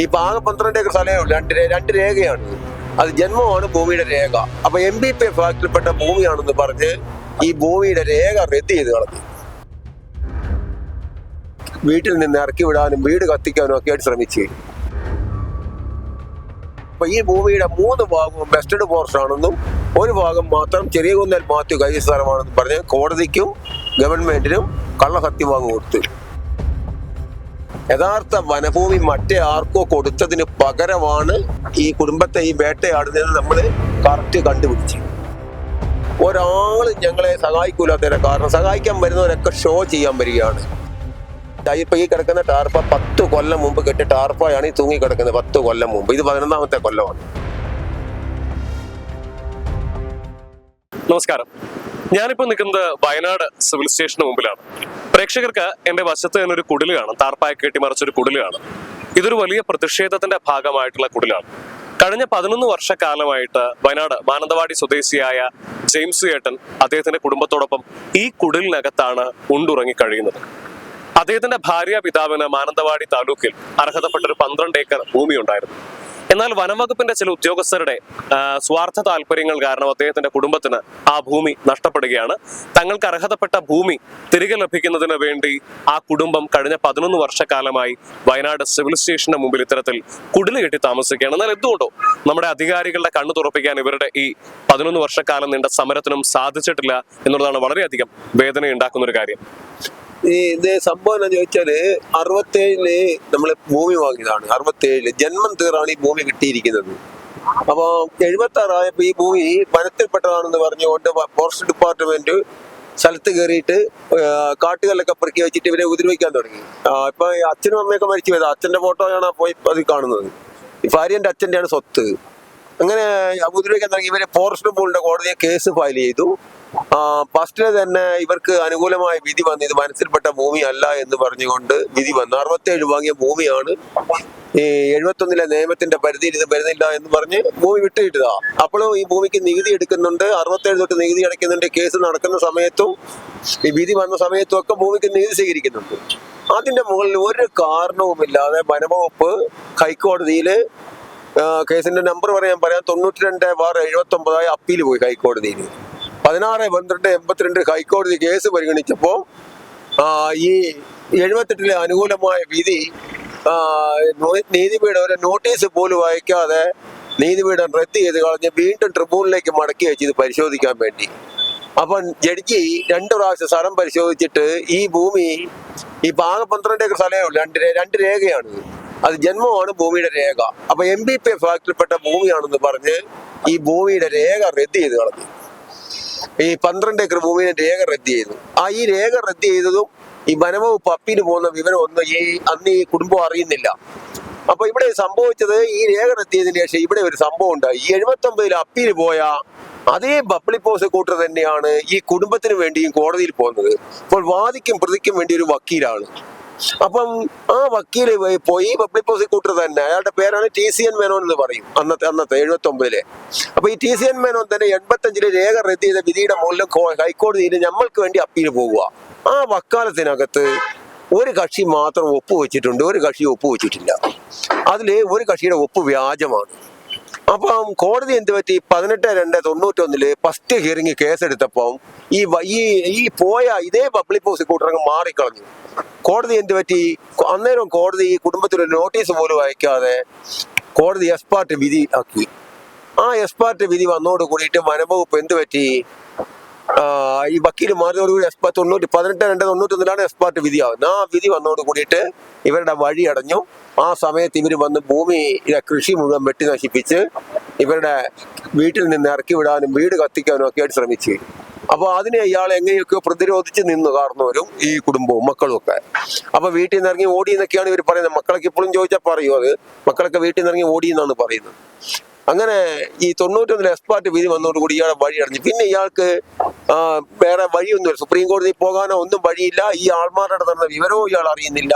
ഈ പാക പന്ത്രണ്ട് ഏക്കർ സ്ഥലമേ ഉള്ളൂ. രണ്ട് രണ്ട് രേഖയാണ്. അത് ജന്മമാണ് ഭൂമിയുടെ രേഖ. അപ്പൊ എം ബി പി എഫ് ഭൂമിയാണെന്ന് പറഞ്ഞ് ഈ ഭൂമിയുടെ രേഖ റദ്ദ് ചെയ്ത് കളഞ്ഞു. വീട്ടിൽ നിന്ന് ഇറക്കി വിടാനും വീട് കത്തിക്കാനും ഒക്കെ ആയിട്ട് ശ്രമിച്ചു. അപ്പൊ ഈ ഭൂമിയുടെ മൂന്ന് ഭാഗവും ബെസ്റ്റഡ് ഫോറസ്റ്റ് ആണെന്നും ഒരു ഭാഗം മാത്രം ചെറിയ കുന്നൽ മാത്യു കൈ സ്ഥലമാണെന്നും പറഞ്ഞ് കോടതിക്കും ഗവൺമെന്റിനും കള്ളസത്യവാങ് കൊടുത്തു. യഥാർത്ഥ വനഭൂമി മറ്റേ ആർക്കോ കൊടുത്തതിന് പകരമാണ് ഈ കുടുംബത്തെ ഈ വേട്ടയാടുന്നതെന്ന് നമ്മൾ കറക്റ്റ് കണ്ടുപിടിച്ചു. ഒരാൾ ഞങ്ങളെ സഹായിക്കൂലാത്തതിനെ കാരണം സഹായിക്കാൻ വരുന്നവരൊക്കെ ഷോ ചെയ്യാൻ വരികയാണ്. ഇപ്പൊ ഈ കിടക്കുന്ന ടാർപ്പ പത്ത് കൊല്ലം മുമ്പ് കെട്ടിയ ടാർപ്പായാണ് ഈ തൂങ്ങി കിടക്കുന്നത് പത്ത് കൊല്ലം മുമ്പ്. ഇത് പതിനൊന്നാമത്തെ കൊല്ലമാണ്. നമസ്കാരം. ഞാനിപ്പോ നിൽക്കുന്നത് വയനാട് സിവിൽ സ്റ്റേഷന് മുമ്പിലാണ്. പ്രേക്ഷകർക്ക് എന്റെ വശത്ത് തന്നെ ഒരു കുടിൽ കാണാം. താർപ്പായ കെട്ടിമറിച്ചൊരു കുടിൽ കാണാം. ഇതൊരു വലിയ പ്രതിഷേധത്തിന്റെ ഭാഗമായിട്ടുള്ള കുടിലാണ്. കഴിഞ്ഞ പതിനൊന്ന് വർഷക്കാലമായിട്ട് വയനാട് മാനന്തവാടി സ്വദേശിയായ ജെയിംസ് ഏട്ടൻ അദ്ദേഹത്തിന്റെ കുടുംബത്തോടൊപ്പം ഈ കുടിലിനകത്താണ് ഉണ്ടുറങ്ങി കഴിയുന്നത്. അദ്ദേഹത്തിന്റെ ഭാര്യ പിതാവിന് മാനന്തവാടി താലൂക്കിൽ അർഹതപ്പെട്ട ഒരു പന്ത്രണ്ട് ഏക്കർ ഭൂമി ഉണ്ടായിരുന്നു എന്നാൽ വനംവകുപ്പിന്റെ ചില ഉദ്യോഗസ്ഥരുടെ സ്വാർത്ഥ താല്പര്യങ്ങൾ കാരണം അദ്ദേഹത്തിന്റെ കുടുംബത്തിന് ആ ഭൂമി നഷ്ടപ്പെടുകയാണ്. തങ്ങൾക്ക് അർഹതപ്പെട്ട ഭൂമി തിരികെ ലഭിക്കുന്നതിന് വേണ്ടി ആ കുടുംബം കഴിഞ്ഞ പതിനൊന്ന് വർഷക്കാലമായി വയനാട് സിവിൽ സ്റ്റേഷന്റെ മുമ്പിൽ ഇത്തരത്തിൽ കുടിൽ കെട്ടി താമസിക്കുകയാണ്. എന്നാൽ എന്തുകൊണ്ടോ നമ്മുടെ അധികാരികളുടെ കണ്ണു തുറപ്പിക്കാൻ ഇവരുടെ ഈ പതിനൊന്ന് വർഷക്കാലം നീണ്ട സമരത്തിനും സാധിച്ചിട്ടില്ല എന്നുള്ളതാണ് വളരെയധികം വേദനയുണ്ടാക്കുന്ന ഒരു കാര്യം. ഈ ഇത് സംഭവം ചോദിച്ചാൽ അറുപത്തേഴിൽ നമ്മൾ ഭൂമി വാങ്ങിയതാണ്. അറുപത്തേഴിൽ ജന്മം തീറാണ് ഈ ഭൂമി കിട്ടിയിരിക്കുന്നത്. അപ്പൊ എഴുപത്തി ആറായപ്പോ ഈ ഭൂമി വനത്തിൽപ്പെട്ടതാണെന്ന് പറഞ്ഞുകൊണ്ട് ഫോറസ്റ്റ് ഡിപ്പാർട്ട്മെന്റ് സ്ഥലത്ത് കയറിയിട്ട് കാട്ടുകല്ലൊക്കെ പെറുക്കി വെച്ചിട്ട് ഇവരെ ഉപദ്രവിക്കാൻ തുടങ്ങി. ഇപ്പൊ അച്ഛനും അമ്മയൊക്കെ മരിച്ചു പോയത്. അച്ഛന്റെ ഫോട്ടോയാണ് പോയി അത് കാണുന്നത്. ഭാര്യന്റെ അച്ഛന്റെയാണ് സ്വത്ത്. അങ്ങനെ ഉപദ്രവിക്കാൻ തുടങ്ങി. ഇവരെ ഫോറസ്റ്റ് ബോർഡിന്റെ കോടതിയെ കേസ് ഫയൽ ചെയ്തു. ഫസ്റ്റിൽ തന്നെ ഇവർക്ക് അനുകൂലമായ വിധി വന്ന്. ഇത് മനസ്സിൽപ്പെട്ട ഭൂമി അല്ല എന്ന് പറഞ്ഞുകൊണ്ട് വിധി വന്നു. അറുപത്തേഴ് വാങ്ങിയ ഭൂമിയാണ് ഈ എഴുപത്തൊന്നിലെ നിയമത്തിന്റെ പരിധിയിൽ ഇത് വരുന്നില്ല എന്ന് പറഞ്ഞ് ഭൂമി വിട്ടുകിട്ടുക. അപ്പോഴും ഈ ഭൂമിക്ക് നികുതി എടുക്കുന്നുണ്ട്. അറുപത്തേഴ് തൊട്ട് നികുതി അടയ്ക്കുന്നുണ്ട് കേസ് നടക്കുന്ന സമയത്തും ഈ വിധി വന്ന സമയത്തും ഒക്കെ ഭൂമിക്ക് നികുതി സ്വീകരിക്കുന്നുണ്ട്. അതിന്റെ മുകളിൽ ഒരു കാരണവുമില്ലാതെ വനവകുപ്പ് ഹൈക്കോടതിയിൽ കേസിന്റെ നമ്പർ പറയാൻ പറയാം. തൊണ്ണൂറ്റി രണ്ട് ബാർ എഴുപത്തി ഒമ്പതായി അപ്പീൽ പോയി ഹൈക്കോടതിയിൽ. പതിനാറ് പന്ത്രണ്ട് എൺപത്തിരണ്ട് ഹൈക്കോടതി കേസ് പരിഗണിച്ചപ്പോൾ ഈ എഴുപത്തെട്ടിലെ അനുകൂലമായ വിധി നീതിപീഠം ഒരു നോട്ടീസ് പോലും അയക്കാതെ നീതിപീഠം റദ്ദ് ചെയ്ത് കളഞ്ഞ് വീണ്ടും ട്രിബ്യൂണലിലേക്ക് മടക്കി വെച്ച് ഇത് പരിശോധിക്കാൻ വേണ്ടി. അപ്പം ജഡ്ജി രണ്ട് പ്രാവശ്യം സ്ഥലം പരിശോധിച്ചിട്ട് ഈ ഭൂമി ഈ പാക പന്ത്രണ്ട് ഏക്കർ സ്ഥലമേ ഉള്ളൂ രണ്ട് രണ്ട് രേഖയാണ് അത് ജന്മമാണ് ഭൂമിയുടെ രേഖ. അപ്പൊ എം ബി പി എഫ് ആക്ടിൽപ്പെട്ട ഭൂമിയാണെന്ന് പറഞ്ഞ് ഈ ഭൂമിയുടെ രേഖ റദ്ദ് ചെയ്ത് കളഞ്ഞു. ഈ പന്ത്രണ്ട് ഏക്കർ ഭൂമിയുടെ രേഖ റദ്ദ് ചെയ്തു. ആ ഈ രേഖ റദ്ദ് ചെയ്തതും ഈ വനംവകുപ്പ് അപ്പീൽ പോകുന്ന വിവരം ഒന്നും ഈ അന്ന് ഈ കുടുംബം അറിയുന്നില്ല. അപ്പൊ ഇവിടെ സംഭവിച്ചത് ഈ രേഖ റദ്ദ് ചെയ്തതിന് ശേഷം ഇവിടെ ഒരു സംഭവം ഉണ്ട്. ഈ എഴുപത്തി ഒമ്പതിൽ അപ്പീൽ പോയ അതേ ബബ്ലി പ്രോസിക്യൂട്ടർ തന്നെയാണ് ഈ കുടുംബത്തിന് വേണ്ടിയും കോടതിയിൽ പോകുന്നത്. അപ്പോൾ വാദിക്കും പ്രതിക്കും വേണ്ടി ഒരു വക്കീലാണ്. അപ്പം ആ വക്കീൽ പോയി- പബ്ലിക് പ്രോസിക്യൂട്ടർ തന്നെ. അയാളുടെ പേരാണ് ടി സി എൻ മേനോൻ എന്ന് പറയും. അന്നത്തെ അന്നത്തെ എഴുപത്തി ഒമ്പതിലെ അപ്പൊ ഈ ടി സി എൻ മേനോൻ തന്നെ എൺപത്തഞ്ചിലെ രേഖ റദ്ദ് ചെയ്ത വിധിയുടെ മുകളിലും ഹൈക്കോടതിയിൽ നമ്മൾക്ക് വേണ്ടി അപ്പീൽ പോകുക. ആ വക്കാലത്തിനകത്ത് ഒരു കക്ഷി മാത്രം ഒപ്പുവെച്ചിട്ടുണ്ട്. ഒരു കക്ഷി ഒപ്പുവെച്ചിട്ടില്ല. അതിൽ ഒരു കക്ഷിയുടെ ഒപ്പ് വ്യാജമാണ്. അപ്പം കോടതി എന്ത് പറ്റി? പതിനെട്ട് രണ്ട് തൊണ്ണൂറ്റൊന്നിൽ ഫസ്റ്റ് ഹിയറിംഗ് കേസെടുത്തപ്പം ഈ ഈ ഈ പോയ ഇതേ പബ്ലിക് പ്രോസിക്യൂട്ടർ അങ്ങ് മാറിക്കളഞ്ഞു. കോടതി എന്ത് പറ്റി? അന്നേരം കോടതി ഈ കുടുംബത്തിന് നോട്ടീസ് പോലും അയക്കാതെ കോടതി എസ്പാർട്ട് വിധി ആക്കി. ആ എസ്പാർട്ട് വിധി വന്നോട് കൂടിയിട്ട് വനംവകുപ്പ് എന്ത് പറ്റി? ഈ വക്കീൽ മാറിയതോടുകൂടി എഫ് തൊണ്ണൂറ്റി പതിനെട്ട് രണ്ട് തൊണ്ണൂറ്റൊന്നിലാണ് എസ്പാർട്ട് വിധി ആവുന്നത്. ആ വിധി വന്നോട് കൂടിയിട്ട് ഇവരുടെ വഴി അടഞ്ഞു. ആ സമയത്ത് ഇവർ വന്ന് ഭൂമി കൃഷി മുഴുവൻ വെട്ടി നശിപ്പിച്ച് ഇവരുടെ വീട്ടിൽ നിന്ന് ഇറക്കി വിടാനും വീട് കത്തിക്കാനും ഒക്കെ ആയിട്ട് ശ്രമിച്ചു. അപ്പൊ അതിനെ ഇയാൾ എങ്ങനെയൊക്കെ പ്രതിരോധിച്ച് നിന്നു കാർന്നവരും ഈ കുടുംബവും മക്കളും ഒക്കെ. അപ്പൊ വീട്ടിൽ നിന്ന് ഇറങ്ങി ഓടി എന്നൊക്കെയാണ് ഇവർ പറയുന്നത്. മക്കളൊക്കെ ഇപ്പോഴും ചോദിച്ചാൽ പറയൂ അത്. മക്കളൊക്കെ വീട്ടിൽ നിന്ന് ഇറങ്ങി ഓടി എന്നാണ് പറയുന്നത്. അങ്ങനെ ഈ തൊണ്ണൂറ്റൊന്നിൽ എക്സ്പാർട്ട് വിധി വന്നതോടുകൂടി ഇയാളെ വഴി അടഞ്ഞു. പിന്നെ ഇയാൾക്ക് വേറെ വഴിയൊന്നുമില്ല സുപ്രീം കോടതി പോകാനോ ഒന്നും വഴിയില്ല. ഈ ആൾമാരുടെ നടന്ന വിവരവും ഇയാൾ അറിയുന്നില്ല.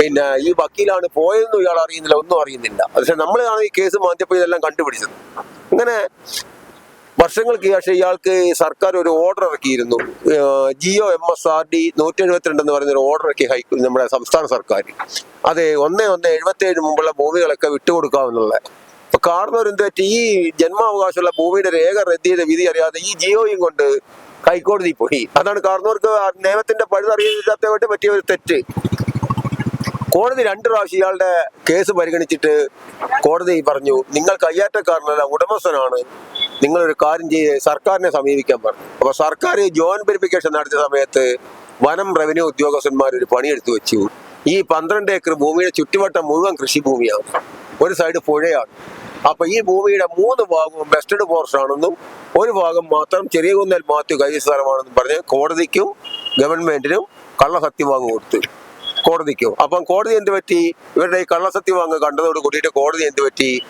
പിന്നെ ഈ വക്കീലാണ് പോയതെന്നും ഇയാൾ അറിയുന്നില്ല. ഒന്നും അറിയുന്നില്ല. പക്ഷെ നമ്മളാണ് ഈ കേസ് മാറ്റിയപ്പോൾ ഇതെല്ലാം കണ്ടുപിടിച്ചത്. അങ്ങനെ വർഷങ്ങൾക്ക് ശേഷം ഇയാൾക്ക് സർക്കാർ ഒരു order ഇറക്കിയിരുന്നു. GO M S R D നൂറ്റി എഴുപത്തിരണ്ട് എന്ന് പറയുന്ന ഒരു ഓർഡർ ഇറക്കി ഹൈ നമ്മുടെ സംസ്ഥാന സർക്കാർ. അത് ഒന്നേ ഒന്ന് എഴുപത്തി ഏഴ് മുമ്പുള്ള ഭൂമികളൊക്കെ വിട്ടുകൊടുക്കാമെന്നുള്ള എന്ത് പറ്റി? ഈ ജന്മാവകാശമുള്ള ഭൂമിയുടെ രേഖ റദ്ദ് ചെയ്ത വിധി അറിയാതെ ഈ ജിയോയും കൊണ്ട് ഹൈക്കോടതി പോയി. അതാണ് കാണുന്നവർക്ക് നിയമത്തിന്റെ പഴുതറിയാത്തതായിട്ട് പറ്റിയ ഒരു തെറ്റ്. കോടതി രണ്ട് പ്രാവശ്യം ഇയാളുടെ കേസ് പരിഗണിച്ചിട്ട് കോടതി പറഞ്ഞു നിങ്ങൾ കയ്യാറ്റക്കാരനല്ല ഉടമസ്ഥനാണ്. നിങ്ങളൊരു കാര്യം ചെയ്ത് സർക്കാരിനെ സമീപിക്കാൻ പറഞ്ഞു. അപ്പൊ സർക്കാർ ജോയിന്റ് വെരിഫിക്കേഷൻ നടത്തിയ സമയത്ത് വനം റവന്യൂ ഉദ്യോഗസ്ഥന്മാർ ഒരു പണിയെടുത്തു വെച്ചു. ഈ പന്ത്രണ്ട് ഏക്കർ ഭൂമിയുടെ ചുറ്റുവട്ടം മുഴുവൻ കൃഷിഭൂമിയാണ്. ഒരു സൈഡ് പുഴയാണ്. അപ്പൊ ഈ ഭൂമിയുടെ മൂന്ന് ഭാഗവും ബെസ്റ്റഡ് പോർഷൻ ആണെന്നും ഒരു ഭാഗം മാത്രം ചെറിയ കുന്നൽ മാത്യു കൈ സ്ഥലമാണെന്നും പറഞ്ഞ് കോടതിക്കും ഗവൺമെന്റിനും കള്ളസത്യവാങ് കൊടുത്തു. കോടതിക്കോ? അപ്പം കോടതി എന്ത് പറ്റി? ഇവരുടെ ഈ കള്ളസത്യവാങ് കണ്ടതോട് കൂടിയിട്ട് കോടതി എന്ത് പറ്റി?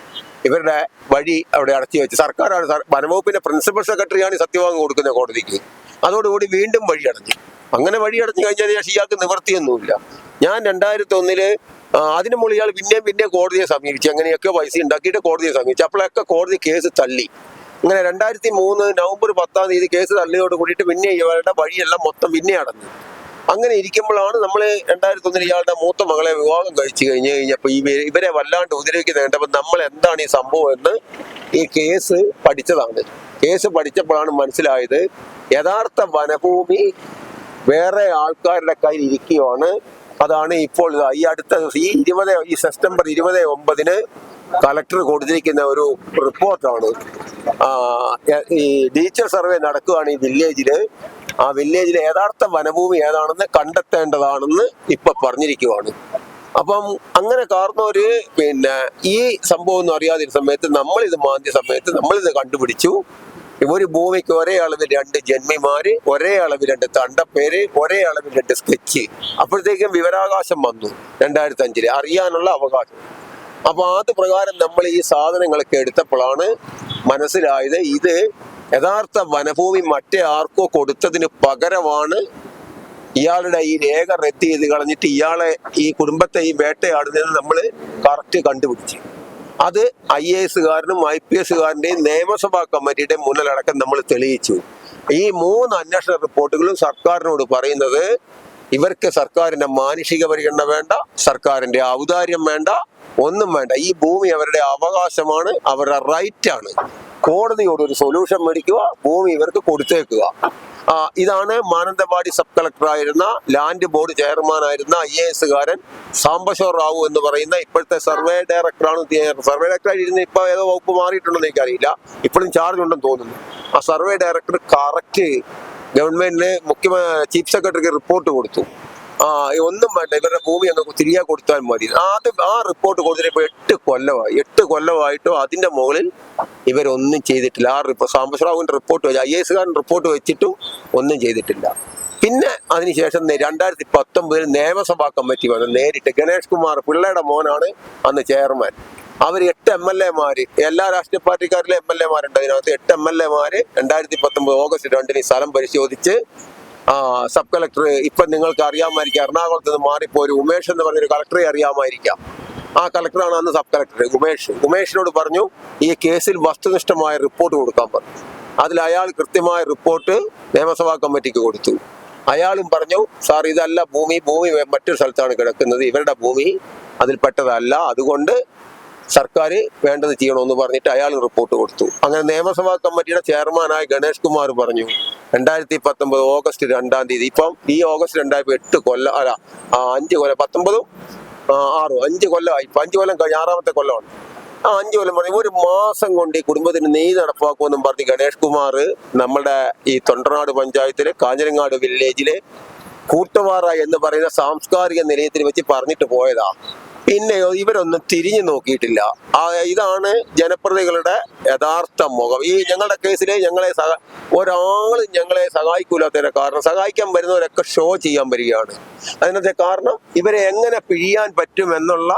ഇവരുടെ വഴി അവിടെ അടച്ചു വെച്ച് സർക്കാരാണ് സർ- വനംവകുപ്പിന്റെ പ്രിൻസിപ്പൽ സെക്രട്ടറിയാണ് സത്യവാങ് കൊടുക്കുന്നത് കോടതിക്ക്. അതോടുകൂടി വീണ്ടും വഴി അടഞ്ഞു അങ്ങനെ വഴി അടഞ്ഞു കഴിഞ്ഞാൽ ശേഷം ഇയാൾക്ക് നിവർത്തിയൊന്നുമില്ല ഞാൻ രണ്ടായിരത്തി ഒന്നിൽ അതിന് മുകളിൽ ഇയാൾ പിന്നെയും പിന്നെയും കോടതിയെ സമീപിച്ചു. അങ്ങനെയൊക്കെ പൈസ ഉണ്ടാക്കിയിട്ട് കോടതിയെ സമീപിച്ചു. അപ്പോഴൊക്കെ കോടതി കേസ് തള്ളി. അങ്ങനെ രണ്ടായിരത്തി മൂന്ന് നവംബർ പത്താം തീയതി കേസ് തള്ളിയോട് കൂടിയിട്ട് പിന്നെ ഇവരുടെ വഴിയെല്ലാം മൊത്തം പിന്നെ അടഞ്ഞു. അങ്ങനെ ഇരിക്കുമ്പോഴാണ് നമ്മൾ രണ്ടായിരത്തി ഒന്നിൽ ഇയാളുടെ മൂത്ത മകളെ വിവാഹം കഴിച്ചു കഴിഞ്ഞ് കഴിഞ്ഞപ്പോൾ ഈ ഇവരെ വല്ലാണ്ട് ഉപദ്രവിക്കുന്ന കണ്ടപ്പോൾ നമ്മൾ എന്താണ് ഈ സംഭവം എന്ന് ഈ കേസ് പഠിച്ചതാണ്. കേസ് പഠിച്ചപ്പോഴാണ് മനസ്സിലായത് യഥാർത്ഥ വനഭൂമി വേറെ ആൾക്കാരുടെ കയ്യിൽ ഇരിക്കുകയാണ്. അതാണ് ഇപ്പോൾ ഈ അടുത്ത ഈ ഇരുപത് ഈ സെപ്റ്റംബർ ഇരുപത് ഒമ്പതിന് കളക്ടർ കൊടുത്തിരിക്കുന്ന ഒരു റിപ്പോർട്ടാണ്. ഈ ഡിജിറ്റൽ സർവേ നടക്കുകയാണ് ഈ വില്ലേജിൽ. ആ വില്ലേജിലെ യഥാർത്ഥ വനഭൂമി ഏതാണെന്ന് കണ്ടെത്തേണ്ടതാണെന്ന് ഇപ്പൊ പറഞ്ഞിരിക്കുവാണ്. അപ്പം അങ്ങനെ കാരണവര് പിന്നെ ഈ സംഭവം ഒന്നും അറിയാതിരുന്ന സമയത്ത് നമ്മൾ ഇത് മാന്തിയ സമയത്ത് നമ്മൾ ഇത് കണ്ടുപിടിച്ചു. ഒരു ഭൂമിക്ക് ഒരേ അളവിൽ രണ്ട് ജന്മിമാര് ഒരേ അളവിൽ രണ്ട് തണ്ടപ്പേര് ഒരേ അളവിൽ രണ്ട് സ്കെച്ച്. അപ്പോഴത്തേക്കും വിവരാവകാശം വന്നു രണ്ടായിരത്തി അഞ്ചിൽ അറിയാനുള്ള അവകാശം. അപ്പൊ അത് പ്രകാരം നമ്മൾ ഈ സാധനങ്ങളൊക്കെ എടുത്തപ്പോഴാണ് മനസ്സിലായത് ഇത് യഥാർത്ഥ വനഭൂമി മറ്റേ ആർക്കോ കൊടുത്തതിന് പകരമാണ് ഇയാളുടെ ഈ രേഖ റെത്തി ചെയ്ത് കളഞ്ഞിട്ട് ഇയാളെ ഈ കുടുംബത്തെ ഈ വേട്ടയാടുന്നതെന്ന് നമ്മൾ കറക്റ്റ് കണ്ടുപിടിച്ചു. അത് ഐ എ എസുകാരനും ഐ പി എസുകാരന്റെയും നിയമസഭാ കമ്മിറ്റിയുടെ മുന്നിലടക്കം നമ്മൾ തെളിയിച്ചു. ഈ മൂന്ന് അന്വേഷണ റിപ്പോർട്ടുകളും സർക്കാരിനോട് പറയുന്നത് ഇവർക്ക് സർക്കാരിന്റെ മാനുഷിക പരിഗണന വേണ്ട സർക്കാരിന്റെ ഔദാര്യം വേണ്ട ഒന്നും വേണ്ട. ഈ ഭൂമി അവരുടെ അവകാശമാണ് അവരുടെ റൈറ്റ് ആണ്. കോടതിയോട് ഒരു സൊല്യൂഷൻ മേടിക്കുക ഭൂമി ഇവർക്ക് കൊടുത്തേക്കുക. ഇതാണ് മാനന്തവാടി സബ് കളക്ടർ ആയിരുന്ന ലാൻഡ് ബോർഡ് ചെയർമാനായിരുന്ന ഐ എ എസുകാരൻ സാംബശോർ റാവു എന്ന് പറയുന്ന ഇപ്പോഴത്തെ സർവേ ഡയറക്ടറാണ് സർവേ ഡയറക്ടർ ഇരുന്ന് ഇപ്പൊ ഏതോ വകുപ്പ് മാറിയിട്ടുണ്ടെന്ന് എനിക്കറിയില്ല. ഇപ്പോഴും ചാർജ് ഉണ്ടെന്ന് തോന്നുന്നു. ആ സർവേ ഡയറക്ടർ കറക്റ്റ് ഗവൺമെന്റിന് മുഖ്യ ചീഫ് സെക്രട്ടറിക്ക് റിപ്പോർട്ട് കൊടുത്തു. ആ ഒന്നും വേണ്ട. ഇവരുടെ ഭൂമി അങ്ങ് തിരികെ കൊടുത്താൽ മതി. ആദ്യം ആ റിപ്പോർട്ട് കൊടുത്തിട്ട് എട്ട് കൊല്ലമായി. എട്ട് കൊല്ലമായിട്ടോ അതിന്റെ മുകളിൽ ഇവരൊന്നും ചെയ്തിട്ടില്ല. ആ റിപ്പോർട്ട് സാംബശ്രാവിന്റെ റിപ്പോർട്ട് വെച്ച് ഐ എസ് കാരൻ റിപ്പോർട്ട് വെച്ചിട്ടും ഒന്നും ചെയ്തിട്ടില്ല. പിന്നെ അതിനുശേഷം രണ്ടായിരത്തി പത്തൊമ്പതിൽ നിയമസഭാ കമ്മിറ്റി വന്നു. നേരിട്ട് ഗണേഷ് കുമാർ പിള്ളയുടെ മോനാണ് അന്ന് ചെയർമാൻ. അവർ എട്ട് എം എൽ എമാര് എല്ലാ രാഷ്ട്രീയ പാർട്ടിക്കാരിലെ എം എൽ എമാരുണ്ട് അതിനകത്ത് എട്ട് എം എൽ എമാര് രണ്ടായിരത്തി പത്തൊമ്പത് ഓഗസ്റ്റ് രണ്ടിന് സ്ഥലം പരിശോധിച്ച് സബ് കളക്ടർ ഇപ്പം നിങ്ങൾക്ക് അറിയാമായിരിക്കാം എറണാകുളത്ത് നിന്ന് മാറിപ്പോ ഒരു ഉമേഷ് എന്ന് പറഞ്ഞൊരു കളക്ടറെ അറിയാമായിരിക്കാം. ആ കളക്ടറാണ് അന്ന് സബ് കളക്ടർ ഉമേഷ്. ഉമേഷിനോട് പറഞ്ഞു ഈ കേസിൽ വസ്തുനിഷ്ഠമായ റിപ്പോർട്ട് കൊടുക്കാൻ പറഞ്ഞു. അതിൽ അയാൾ കൃത്യമായ റിപ്പോർട്ട് നിയമസഭാ കമ്മിറ്റിക്ക് കൊടുത്തു. അയാളും പറഞ്ഞു സാർ ഇതല്ല ഭൂമി ഭൂമി മറ്റൊരു സ്ഥലത്താണ് കിടക്കുന്നത്. ഇവരുടെ ഭൂമി അതിൽപ്പെട്ടതല്ല അതുകൊണ്ട് സർക്കാർ വേണ്ടത് ചെയ്യണമെന്ന് പറഞ്ഞിട്ട് അയാൾ റിപ്പോർട്ട് കൊടുത്തു. അങ്ങനെ നിയമസഭാ കമ്മിറ്റിയുടെ ചെയർമാനായ ഗണേഷ് കുമാർ പറഞ്ഞു രണ്ടായിരത്തി പത്തൊമ്പത് ഓഗസ്റ്റ് രണ്ടാം തീയതി. ഇപ്പം ഈ ഓഗസ്റ്റ് രണ്ടായിരത്തി എട്ട് കൊല്ലം അല്ല അഞ്ച് കൊല്ലം പത്തൊമ്പതും ആറും അഞ്ച് കൊല്ലമായി ഇപ്പൊ അഞ്ച് കൊല്ലം കഴിഞ്ഞ ആറാമത്തെ കൊല്ലമാണ് ആ അഞ്ചു കൊല്ലം പറഞ്ഞു ഒരു മാസം കൊണ്ട് ഈ കുടുംബത്തിന് നീതി നടപ്പാക്കുമെന്നും പറഞ്ഞ് ഗണേഷ് കുമാർ നമ്മുടെ ഈ തൊണ്ടനാട് പഞ്ചായത്തിലെ കാഞ്ഞിരങ്ങാട് വില്ലേജിലെ കൂട്ടുപാറ എന്ന് പറയുന്ന സാംസ്കാരിക നിലയത്തിൽ വെച്ച് പറഞ്ഞിട്ട് പോയതാ. പിന്നെയോ ഇവരൊന്നും തിരിഞ്ഞു നോക്കിയിട്ടില്ല. ഇതാണ് ജനപ്രതികളുടെ യഥാർത്ഥ മുഖം. ഈ ഞങ്ങളുടെ കേസിലെ ഞങ്ങളെ സഹ ഒരാളും ഞങ്ങളെ സഹായിക്കൂലാത്തതിന്റെ കാരണം സഹായിക്കാൻ വരുന്നവരൊക്കെ ഷോ ചെയ്യാൻ വരികയാണ്. അതിനകത്തെ കാരണം ഇവരെ എങ്ങനെ പിഴിയാൻ പറ്റും എന്നുള്ള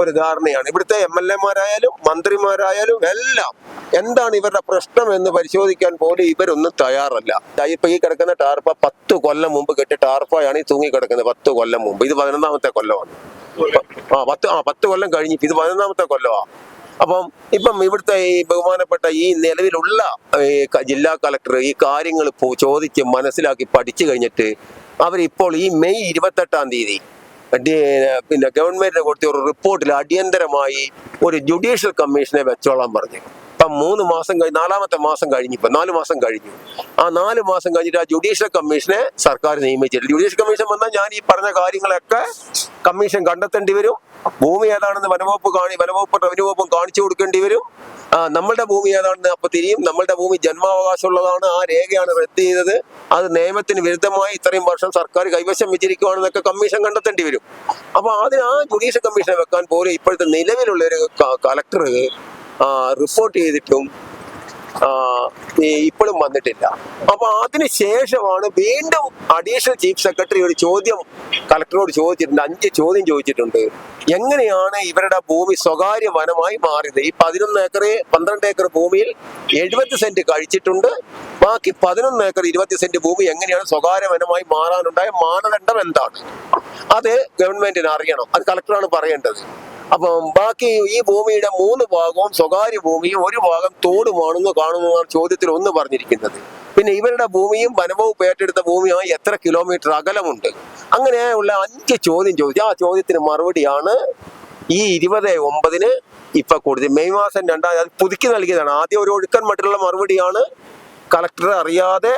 ഒരു ധാരണയാണ്. ഇവിടുത്തെ എം എൽ എമാരായാലും മന്ത്രിമാരായാലും എല്ലാം എന്താണ് ഇവരുടെ പ്രശ്നം എന്ന് പരിശോധിക്കാൻ പോലും ഇവരൊന്നും തയ്യാറല്ല. ഇപ്പൊ ഈ കിടക്കുന്ന ടാർപ്പ പത്ത് കൊല്ലം മുമ്പ് കെട്ടി ടാർപ്പായാണ് ഈ തൂങ്ങി കിടക്കുന്നത് പത്ത് കൊല്ലം മുമ്പ്. ഇത് പതിനൊന്നാമത്തെ കൊല്ലമാണ്. ആ പത്ത് ആ പത്ത് കൊല്ലം കഴിഞ്ഞ് ഇത് പതിനൊന്നാമത്തെ കൊല്ലമാ. അപ്പം ഇപ്പം ഇവിടുത്തെ ഈ ബഹുമാനപ്പെട്ട ഈ നിലവിലുള്ള ജില്ലാ കളക്ടർ ഈ കാര്യങ്ങൾ ചോദിച്ച് മനസ്സിലാക്കി പഠിച്ചു കഴിഞ്ഞിട്ട് അവരിപ്പോൾ ഈ മെയ് ഇരുപത്തെട്ടാം തീയതി പിന്നെ ഗവൺമെന്റിന് കൊടുത്ത ഒരു റിപ്പോർട്ടിൽ അടിയന്തരമായി ഒരു ജുഡീഷ്യൽ കമ്മീഷനെ വെച്ചോളാൻ പറഞ്ഞു. ഇപ്പം മൂന്ന് മാസം കഴിഞ്ഞ് നാലാമത്തെ മാസം കഴിഞ്ഞു ഇപ്പം നാല് മാസം കഴിഞ്ഞു. ആ നാല് മാസം കഴിഞ്ഞിട്ട് ആ ജുഡീഷ്യൽ കമ്മീഷനെ സർക്കാർ നിയമിച്ചിട്ടില്ല. ജുഡീഷ്യൽ കമ്മീഷൻ വന്നാൽ ഞാൻ ഈ പറഞ്ഞ കാര്യങ്ങളൊക്കെ കമ്മീഷൻ കണ്ടെത്തേണ്ടി വരും. ഭൂമി ഏതാണെന്ന് വനവകുപ്പ് കാണി വനവകുപ്പ് റവന്യൂ വകുപ്പും കാണിച്ചു കൊടുക്കേണ്ടി വരും. ആ, നമ്മളുടെ ഭൂമി ഏതാണെന്ന് അപ്പൊ തിരിയും നമ്മളുടെ ഭൂമി ജന്മാവകാശമുള്ളതാണ് ആ രേഖയാണ് റദ്ദ് ചെയ്തത്. അത് നിയമത്തിന് വിരുദ്ധമായി ഇത്രയും വർഷം സർക്കാർ കൈവശം വെച്ചിരിക്കുകയാണെന്നൊക്കെ കമ്മീഷൻ കണ്ടെത്തേണ്ടി വരും. അപ്പൊ അതിന് ആ ജുഡീഷ്യൽ കമ്മീഷനെ വെക്കാൻ പോലും ഇപ്പോഴത്തെ നിലവിലുള്ള ഒരു കളക്ടർ റിപ്പോർട്ട് ചെയ്തിട്ടും ഇപ്പോഴും വന്നിട്ടില്ല. അപ്പൊ അതിനുശേഷമാണ് വീണ്ടും അഡീഷണൽ ചീഫ് സെക്രട്ടറി ഒരു ചോദ്യം കളക്ടറോട് ചോദിച്ചിട്ടുണ്ട് അഞ്ച് ചോദ്യം ചോദിച്ചിട്ടുണ്ട്. എങ്ങനെയാണ് ഇവരുടെ ഭൂമി സ്വകാര്യ വനമായി മാറിയത്? ഈ പതിനൊന്ന് ഏക്കർ പന്ത്രണ്ട് ഏക്കർ ഭൂമിയിൽ എഴുപത് സെന്റ് കഴിച്ചിട്ടുണ്ട്. ബാക്കി പതിനൊന്ന് ഏക്കർ ഇരുപത്തി സെന്റ് ഭൂമി എങ്ങനെയാണ് സ്വകാര്യ വനമായി മാറാനുണ്ടായ മാനദണ്ഡം എന്താണ്? അത് ഗവൺമെന്റിന് അറിയണം. അത് കളക്ടറാണ് പറയേണ്ടത്. അപ്പം ബാക്കി ഈ ഭൂമിയുടെ മൂന്ന് ഭാഗവും സ്വകാര്യ ഭൂമിയും ഒരു ഭാഗം തോടുമാണെന്ന് കാണുന്നതാണ് ചോദ്യത്തിൽ ഒന്ന് പറഞ്ഞിരിക്കുന്നത്. പിന്നെ ഇവരുടെ ഭൂമിയും വനവും ഏറ്റെടുത്ത ഭൂമിയുമായി എത്ര കിലോമീറ്റർ അകലമുണ്ട്? അങ്ങനെയുള്ള അഞ്ച് ചോദ്യം ചോദിച്ചു. ആ ചോദ്യത്തിന് മറുപടിയാണ് ഈ ഇരുപത് ഒമ്പതിന് ഇപ്പൊ കൊടുത്തത് മെയ് മാസം രണ്ടാം അത് പുതുക്കി നൽകിയതാണ്. ആദ്യം ഒരു ഒഴുക്കൻ മറ്റുള്ള മറുപടിയാണ് കളക്ടർ അറിയാതെ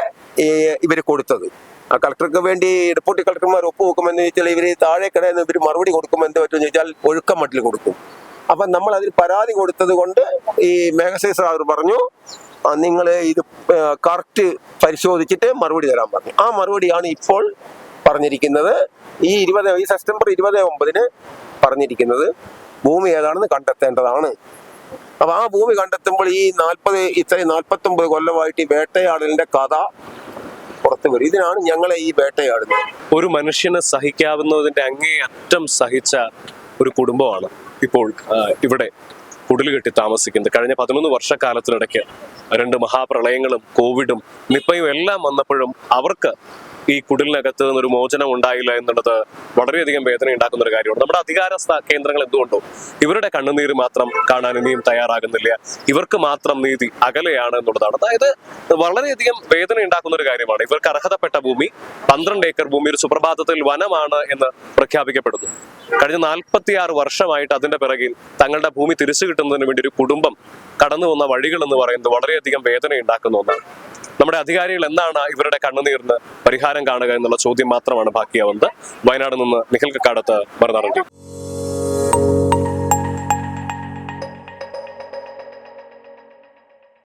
ഇവർ കൊടുത്തത്. ആ കളക്ടർക്ക് വേണ്ടി ഡെപ്യൂട്ടി കളക്ടർമാർ ഒപ്പുവെക്കുമെന്ന് ചോദിച്ചാൽ ഇവർ താഴെ കിടന്ന് ഇവർ മറുപടി കൊടുക്കുമെന്ന് പറ്റുമെന്ന് ചോദിച്ചാൽ ഒഴുക്കം മട്ടിൽ കൊടുക്കും. അപ്പൊ നമ്മൾ അതിൽ പരാതി കൊടുത്തത് കൊണ്ട് ഈ മേഘസേ സാർ പറഞ്ഞു നിങ്ങൾ ഇത് കറക്റ്റ് പരിശോധിച്ചിട്ട് മറുപടി തരാൻ പറഞ്ഞു. ആ മറുപടിയാണ് ഇപ്പോൾ പറഞ്ഞിരിക്കുന്നത്. ഈ ഇരുപത് ഈ സെപ്റ്റംബർ ഇരുപത് ഒമ്പതിന് പറഞ്ഞിരിക്കുന്നത് ഭൂമി ഏതാണെന്ന് കണ്ടെത്തേണ്ടതാണ്. അപ്പൊ ആ ഭൂമി കണ്ടെത്തുമ്പോൾ ഈ നാൽപ്പത് ഇത്രയും നാൽപ്പത്തി ഒമ്പത് കൊല്ലമായിട്ട് ഈ വേട്ടയാടലിന്റെ കഥ പുറത്തു വരും. ഇതിനാണ് ഞങ്ങളെ ഈ വേട്ടയാടുന്നത്. ഒരു മനുഷ്യനെ സഹിക്കാവുന്നതിന്റെ അങ്ങേ അറ്റം സഹിച്ച ഒരു കുടുംബമാണ് ഇപ്പോൾ ഇവിടെ കുടിൽ കെട്ടി താമസിക്കുന്നത്. കഴിഞ്ഞ പതിനൊന്ന് വർഷക്കാലത്തിനിടയ്ക്ക് രണ്ട് മഹാപ്രളയങ്ങളും കോവിഡും നിപ്പയും എല്ലാം വന്നപ്പോഴും അവർക്ക് ഈ കുടിലിനകത്ത് നിന്നൊരു മോചനം ഉണ്ടായില്ല എന്നുള്ളത് വളരെയധികം വേദന ഉണ്ടാക്കുന്ന ഒരു കാര്യമാണ്. നമ്മുടെ അധികാര കേന്ദ്രങ്ങൾ എന്തുകൊണ്ടോ ഇവരുടെ കണ്ണുനീര് മാത്രം കാണാൻ ഇനിയും തയ്യാറാകുന്നില്ല. ഇവർക്ക് മാത്രം നീതി അകലെയാണ് എന്നുള്ളതാണ്. അതായത് വളരെയധികം വേദന ഉണ്ടാക്കുന്ന ഒരു കാര്യമാണ്. ഇവർക്ക് അർഹതപ്പെട്ട ഭൂമി പന്ത്രണ്ട് ഏക്കർ ഭൂമി ഒരു സുപ്രഭാതത്തിൽ വനമാണ് എന്ന് പ്രഖ്യാപിക്കപ്പെടുന്നു. കഴിഞ്ഞ നാൽപ്പത്തിയാറ് വർഷമായിട്ട് അതിന്റെ പിറകിൽ തങ്ങളുടെ ഭൂമി തിരിച്ചു കിട്ടുന്നതിന് വേണ്ടി ഒരു കുടുംബം കടന്നു വന്ന വഴികൾ എന്ന് പറയുന്നത് വളരെയധികം വേദന ഉണ്ടാക്കുന്ന ഒന്നാണ്. നമ്മുടെ അധികാരികൾ എന്താണ് ഇവരുടെ കണ്ണുനീർന്ന് പരിഹാരം കാണുക എന്നുള്ള ചോദ്യം മാത്രമാണ് ബാക്കിയാവുന്നത്. വയനാട് നിന്ന് നിഖിൽ കക്കാടത്ത് മറുനാടൻ